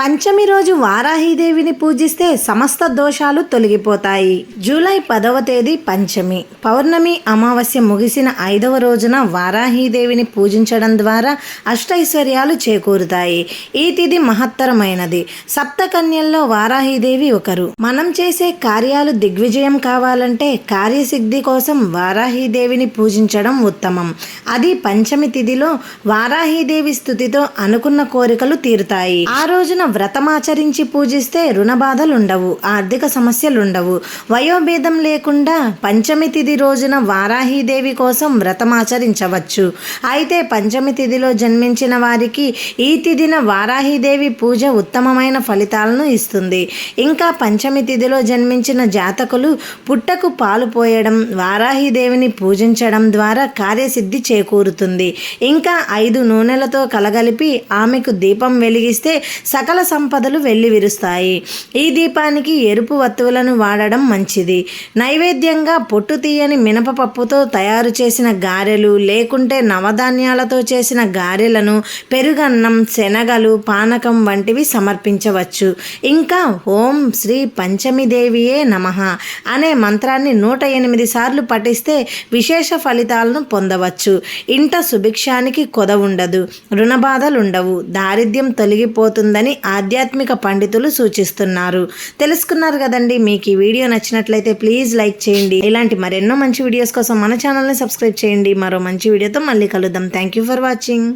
పంచమి రోజు వారాహీదేవిని పూజిస్తే సమస్త దోషాలు తొలగిపోతాయి. జూలై పదవ తేదీ పంచమి. పౌర్ణమి అమావాస్య ముగిసిన ఐదవ రోజున వారాహీదేవిని పూజించడం ద్వారా అష్టైశ్వర్యాలు చేకూరుతాయి. ఈ తిథి మహత్తరమైనది. సప్తకన్యల్లో వారాహీదేవి ఒకరు. మనం చేసే కార్యాలు దిగ్విజయం కావాలంటే కార్యసిద్ధి కోసం వారాహీదేవిని పూజించడం ఉత్తమం. అది పంచమి తిథిలో వారాహీదేవి స్థుతితో అనుకున్న కోరికలు తీరుతాయి. ఆ రోజున వ్రతమాచరించి పూజిస్తే రుణబాధలుండవు బాధలు ఉండవు ఆర్థిక సమస్యలు ఉండవు వయోభేదం లేకుండా పంచమి తిథి రోజున వారాహీదేవి కోసం వ్రతమాచరించవచ్చు. అయితే పంచమి తిథిలో జన్మించిన వారికి ఈ తిథిన వారాహీదేవి పూజ ఉత్తమమైన ఫలితాలను ఇస్తుంది. ఇంకా పంచమి తిథిలో జన్మించిన జాతకులు పుట్టకు పాలు పోయడం వారాహీదేవిని పూజించడం ద్వారా కార్యసిద్ధి చేకూరుతుంది. ఇంకా ఐదు నూనెలతో కలగలిపి ఆమెకు దీపం వెలిగిస్తే సకల సంపదలు వెల్లివిరుస్తాయి ఈ దీపానికి ఎరుపు వత్తువులను వాడడం మంచిది. నైవేద్యంగా పొట్టు తీయని మినపపప్పుతో తయారు చేసిన గారెలు లేకుంటే నవధాన్యాలతో చేసిన గారెలను పెరుగన్నం శనగలు పానకం వంటివి సమర్పించవచ్చు. ఇంకా ఓం శ్రీ పంచమిదేవియే నమ అనే మంత్రాన్ని నూట ఎనిమిది సార్లు పఠిస్తే విశేష ఫలితాలను పొందవచ్చు. ఇంట సుభిక్షానికి కొద ఉండదు రుణబాధలుండవు దారిద్ర్యం తొలగిపోతుందని ఆధ్యాత్మిక పండితులు సూచిస్తున్నారు. తెలుసుకున్నారు కదండి మీకు ఈ వీడియో నచ్చినట్లయితే ప్లీజ్ లైక్ చేయండి. ఇలాంటి మరెన్నో మంచి వీడియోస్ కోసం మన ఛానల్ని సబ్స్క్రైబ్ చేయండి. మరో మంచి వీడియోతో మళ్ళీ కలుద్దాం. Thank you for watching